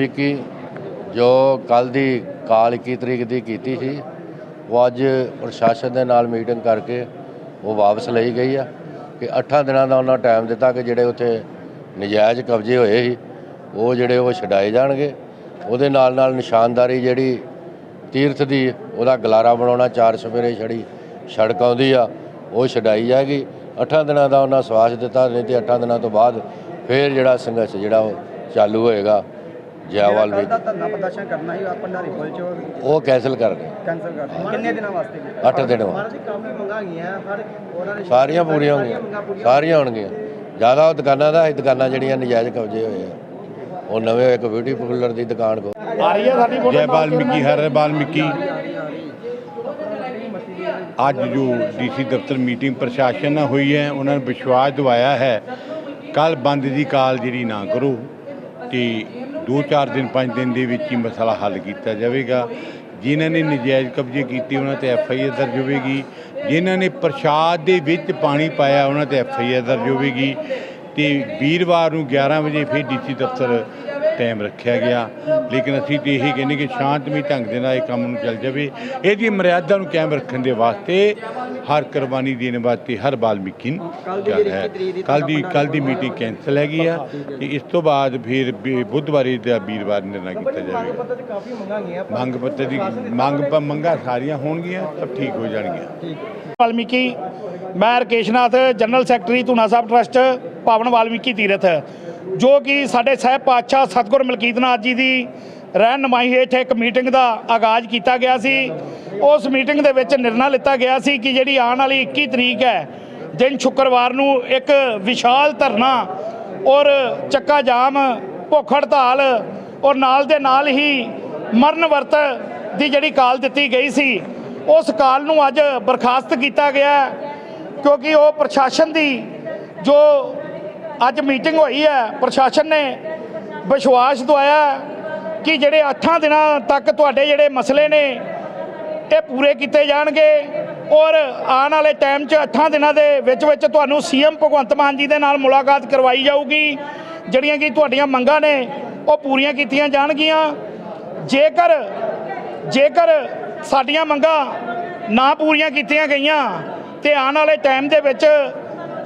ਵਾਲਮੀਕੀ ਜੋ ਕੱਲ ਦੀ ਕਾਲ 21 ਤਰੀਕ ਦੀ ਕੀਤੀ ਸੀ, ਉਹ ਅੱਜ ਪ੍ਰਸ਼ਾਸਨ ਦੇ ਨਾਲ ਮੀਟਿੰਗ ਕਰਕੇ ਉਹ ਵਾਪਸ ਲਈ ਗਈ ਆ ਕਿ 8 ਦਿਨਾਂ ਦਾ ਉਹਨਾਂ ਟਾਈਮ ਦਿੱਤਾ ਕਿ ਜਿਹੜੇ ਉੱਥੇ ਨਜਾਇਜ਼ ਕਬਜ਼ੇ ਹੋਏ ਸੀ, ਉਹ ਜਿਹੜੇ ਉਹ ਛਡਾਏ ਜਾਣਗੇ। ਉਹਦੇ ਨਾਲ ਨਾਲ ਨਿਸ਼ਾਨਦਾਰੀ ਜਿਹੜੀ ਤੀਰਥ ਦੀ, ਉਹਦਾ ਗਲਾਰਾ ਬਣਾਉਣਾ ਚਾਰ ਸਵੇਰੇ ਛੜੀ ਸੜਕ ਆਉਂਦੀ ਆ, ਉਹ ਛਡਾਈ ਜਾਏਗੀ। 8 ਦਿਨਾਂ ਦਾ ਉਹਨਾਂ ਸਵਾਸ ਦਿੱਤਾ, ਨਹੀਂ ਤੇ 8 ਦਿਨਾਂ ਤੋਂ ਬਾਅਦ ਫੇਰ ਜਿਹੜਾ ਸੰਘਰਸ਼ ਜਿਹੜਾ ਉਹ ਚਾਲੂ ਹੋਏਗਾ। ਜੈ ਕੱਲ ਵਾਲਮੀਕੀ ਦਾ ਧਰਨਾ ਪ੍ਰਦਰਸ਼ਨ ਕਰਨਾ ਸੀ ਭੰਡਾਰੀ ਪੁਲ ਚ ਉਹ ਕੈਂਸਲ ਕਰ ਦੇ ਕੈਂਸਲ ਕਰ ਦਿੱਤਾ। ਕਿੰਨੇ ਦਿਨਾਂ ਵਾਸਤੇ? 8 ਦਿਨ ਜੀ ਕਾਫੀ ਮੰਗਾ ਗਈਆਂ ਪਰ ਉਹਨਾਂ ਨੇ ਸਾਰੀਆਂ ਪੂਰੀਆਂ ਹੋਣਗੀਆਂ ਸਾਰੀਆਂ ਹੋਣਗੀਆਂ। ਜ਼ਿਆਦਾ ਉਹ ਦੁਕਾਨਾਂ ਦਾ ਇਹ ਦੁਕਾਨਾਂ ਜਿਹੜੀਆਂ ਨਜਾਇਜ਼ ਕਬਜ਼ੇ ਹੋਏ ਆ। ਉਹ ਨਵੇਂ ਇੱਕ ਬਿਊਟੀ ਪਾਰਲਰ ਦੀ ਦੁਕਾਨ ਕੋ ਜੈ ਵਾਲਮੀਕੀ ਹਰ ਵਾਲਮੀਕੀ ਅੱਜ ਜੋ ਡੀਸੀ ਦਫ਼ਤਰ ਮੀਟਿੰਗ ਪ੍ਰਸ਼ਾਸਨ ਨਾਲ ਹੋਈ ਹੈ ਉਹਨਾਂ ਨੇ ਵਿਸ਼ਵਾਸ ਦਿਵਾਇਆ ਹੈ ਕੱਲ ਬੰਦ ਦੀ ਕਾਲ ਜਿਹੜੀ ਨਾ ਕਰੋ ਤੇ 2-4 ਦਿਨ 5 ਦਿਨ ਦੇ ਵਿੱਚ ਹੀ ਮਸਲਾ ਹੱਲ ਕੀਤਾ ਜਾਵੇਗਾ। ਜਿਨ੍ਹਾਂ ਨੇ ਨਜਾਇਜ਼ ਕਬਜ਼ੇ ਕੀਤੇ, ਉਹਨਾਂ ਤੇ ਐਫ ਆਈ ਆਰ ਦਰਜ ਹੋਵੇਗੀ। ਜਿਨ੍ਹਾਂ ਨੇ ਪ੍ਰਸ਼ਾਦ ਦੇ ਵਿੱਚ ਪਾਣੀ ਪਾਇਆ, ਉਹਨਾਂ ਤੇ ਐਫ ਆਈ ਆਰ ਦਰਜ ਹੋਵੇਗੀ। ਤੇ ਵੀਰਵਾਰ ਨੂੰ 11 ਵਜੇ ਫਿਰ ਡੀਸੀ ਦਫ਼ਤਰ ਟਾਈਮ ਰੱਖਿਆ ਗਿਆ। ਲੇਕਿਨ ਅਸੀਂ ਤੇ ਇਹੀ ਕਹਿੰਦੇ ਕਿ ਸ਼ਾਂਤਮਈ ਢੰਗ ਦੇ ਨਾਲ ਇਹ ਕੰਮ ਨੂੰ ਚੱਲ ਜਾਵੇ। ਇਹਦੀ ਮਰਿਆਦਾ ਨੂੰ ਕਾਇਮ ਰੱਖਣ ਦੇ ਵਾਸਤੇ ਹਰ ਕੁਰਬਾਨੀ ਦੇਣ ਵਾਸਤੇ ਹਰ ਬਾਲਮੀਕੀ ਨੂੰ ਕੱਲ੍ਹ ਦੀ ਚੱਲ ਜਿਹੜੀ ਹੈ। ਕੱਲ ਦੀ ਕੱਲ ਦੀ ਮੀਟਿੰਗ ਕੈਂਸਲ ਹੈਗੀ ਆ। ਤੇ ਇਸ ਤੋਂ ਬਾਅਦ ਫਿਰ ਬੁੱਧਵਾਰੀ ਦਾ ਵੀਰਵਾਰ ਨਿਰਣਾ ਕੀਤਾ ਜਾਵੇਗਾ। ਤੇ ਮੰਗਾ ਪੱਤਰ ਦੀ ਮੰਗ ਪ- ਮੰਗਾਂ ਸਾਰੀਆਂ ਹੋਣਗੀਆਂ ਸਭ ਠੀਕ ਹੋ ਜਾਣਗੀਆਂ। ਵਾਲਮੀਕੀ ਮੈਂ Rakeshnath general secretary Dhuna Sahib trust Pawan Valmiki Tirath. ਜੋ ਕਿ ਸਾਡੇ ਸਹਿਬ ਪਾਤਸ਼ਾਹ ਸਤਗੁਰ ਮਲਕੀਤ ਨਾਥ ਜੀ ਦੀ ਰਹਿਨਮਾਈ ਹੇਠ ਇੱਕ ਮੀਟਿੰਗ ਦਾ ਆਗਾਜ਼ ਕੀਤਾ ਗਿਆ ਸੀ। ਉਸ ਮੀਟਿੰਗ ਦੇ ਵਿੱਚ ਨਿਰਣਾ ਲਿੱਤਾ ਗਿਆ ਸੀ ਕਿ ਜਿਹੜੀ ਆਉਣ ਵਾਲੀ 21 ਤਰੀਕ ਹੈ, ਦਿਨ ਸ਼ੁੱਕਰਵਾਰ ਨੂੰ ਇੱਕ ਵਿਸ਼ਾਲ ਧਰਨਾ ਔਰ ਚੱਕਾ ਜਾਮ, ਭੁੱਖ ਹੜਤਾਲ ਔਰ ਨਾਲ ਦੇ ਨਾਲ ਹੀ ਮਰਨ ਵਰਤ ਦੀ ਜਿਹੜੀ ਕਾਲ ਦਿੱਤੀ ਗਈ ਸੀ, ਉਸ ਕਾਲ ਨੂੰ ਅੱਜ ਬਰਖਾਸਤ ਕੀਤਾ ਗਿਆ ਕਿਉਂਕਿ ਉਹ ਪ੍ਰਸ਼ਾਸਨ ਦੀ ਜੋ ਅੱਜ ਮੀਟਿੰਗ ਹੋਈ ਹੈ, ਪ੍ਰਸ਼ਾਸਨ ਨੇ ਵਿਸ਼ਵਾਸ ਦਵਾਇਆ ਕਿ ਜਿਹੜੇ 8 ਦਿਨਾਂ ਤੱਕ ਤੁਹਾਡੇ ਜਿਹੜੇ ਮਸਲੇ ਨੇ, ਇਹ ਪੂਰੇ ਕੀਤੇ ਜਾਣਗੇ ਔਰ ਆਉਣ ਵਾਲੇ ਟਾਈਮ 'ਚ 8 ਦਿਨਾਂ ਦੇ ਵਿੱਚ ਵਿੱਚ ਤੁਹਾਨੂੰ ਸੀਐਮ ਭਗਵੰਤ ਮਾਨ ਜੀ ਦੇ ਨਾਲ ਮੁਲਾਕਾਤ ਕਰਵਾਈ ਜਾਊਗੀ, ਜਿਹੜੀਆਂ ਕਿ ਤੁਹਾਡੀਆਂ ਮੰਗਾਂ ਨੇ, ਉਹ ਪੂਰੀਆਂ ਕੀਤੀਆਂ ਜਾਣਗੀਆਂ। ਜੇਕਰ ਜੇਕਰ ਸਾਡੀਆਂ ਮੰਗਾਂ ਨਾ ਪੂਰੀਆਂ ਕੀਤੀਆਂ ਗਈਆਂ, ਤੇ ਆਉਣ ਵਾਲੇ ਟਾਈਮ ਦੇ ਵਿੱਚ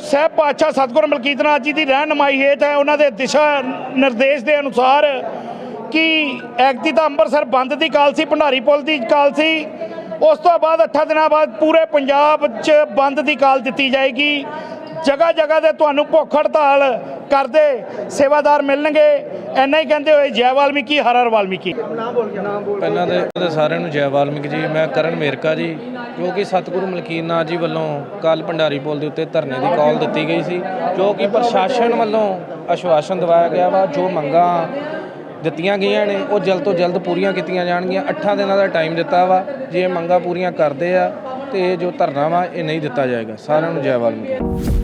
ਸਹਿਬ ਪਾਤਸ਼ਾਹ ਸਤਿਗੁਰ ਮਲਕੀਤਨਾਥ ਜੀ ਦੀ ਰਹਿਨਮਾਈ ਹੇਠ ਹੈ, ਉਹਨਾਂ ਦੇ ਦਿਸ਼ਾ ਨਿਰਦੇਸ਼ ਦੇ ਅਨੁਸਾਰ ਕਿ ਐਕਤੀ ਤਾਂ ਅੰਮ੍ਰਿਤਸਰ ਬੰਦ ਦੀ ਕਾਲ ਸੀ, ਭੰਡਾਰੀ ਪੁਲ ਦੀ ਕਾਲ ਸੀ। ਉਸ ਤੋਂ ਬਾਅਦ 8 ਦਿਨਾਂ ਬਾਅਦ ਪੂਰੇ ਪੰਜਾਬ 'ਚ ਬੰਦ ਦੀ ਕਾਲ ਦਿੱਤੀ ਜਾਏਗੀ। ਜਗ੍ਹਾ ਜਗ੍ਹਾ ਤੇ ਤੁਹਾਨੂੰ ਭੁੱਖ ਹੜਤਾਲ ਕਰਦੇ, ਸੇਵਾਦਾਰ ਮਿਲਣਗੇ। ਐਨਾ ਹੀ ਕਹਿੰਦੇ ਹੋਏ ਜੈ ਵਾਲਮੀਕੀ, ਹਰ ਹਰ ਵਾਲਮੀਕੀ। ਪਹਿਲਾਂ ਦੇ ਤੇ ਸਾਰਿਆਂ ਨੂੰ ਜੈ ਵਾਲਮੀਕ ਜੀ, ਮੈਂ ਕਰਨ ਮੇਰਕਾ ਜੀ, ਜੋ ਕਿ ਸਤਿਗੁਰੂ ਮਲਕੀਤ ਨਾਥ ਜੀ ਵੱਲੋਂ ਕੱਲ ਭੰਡਾਰੀ ਪੁਲ ਦੇ ਉੱਤੇ ਧਰਨੇ ਦੀ ਕਾਲ ਦਿੱਤੀ ਗਈ ਸੀ, ਜੋ ਕਿ ਪ੍ਰਸ਼ਾਸਨ ਵੱਲੋਂ ਅਸ਼ਵਾਸਨ ਦਿਵਾਇਆ ਗਿਆ ਵਾ, ਜੋ ਮੰਗਾਂ ਦਿੱਤੀਆਂ ਗਈਆਂ ਨੇ, ਉਹ ਜਲਦ ਤੋਂ ਜਲਦ ਪੂਰੀਆਂ ਕੀਤੀਆਂ ਜਾਣਗੀਆਂ। 8 ਦਿਨਾਂ ਦਾ ਟਾਈਮ ਦਿੱਤਾ ਵਾ, ਜੇ ਮੰਗਾਂ ਪੂਰੀਆਂ ਕਰਦੇ ਆ, ਤੇ ਇਹ ਜੋ ਧਰਨਾ ਵਾ, ਇਹ ਨਹੀਂ ਦਿੱਤਾ ਜਾਏਗਾ। ਸਾਰਿਆਂ ਨੂੰ ਜੈ ਵਾਲਮੀਕ।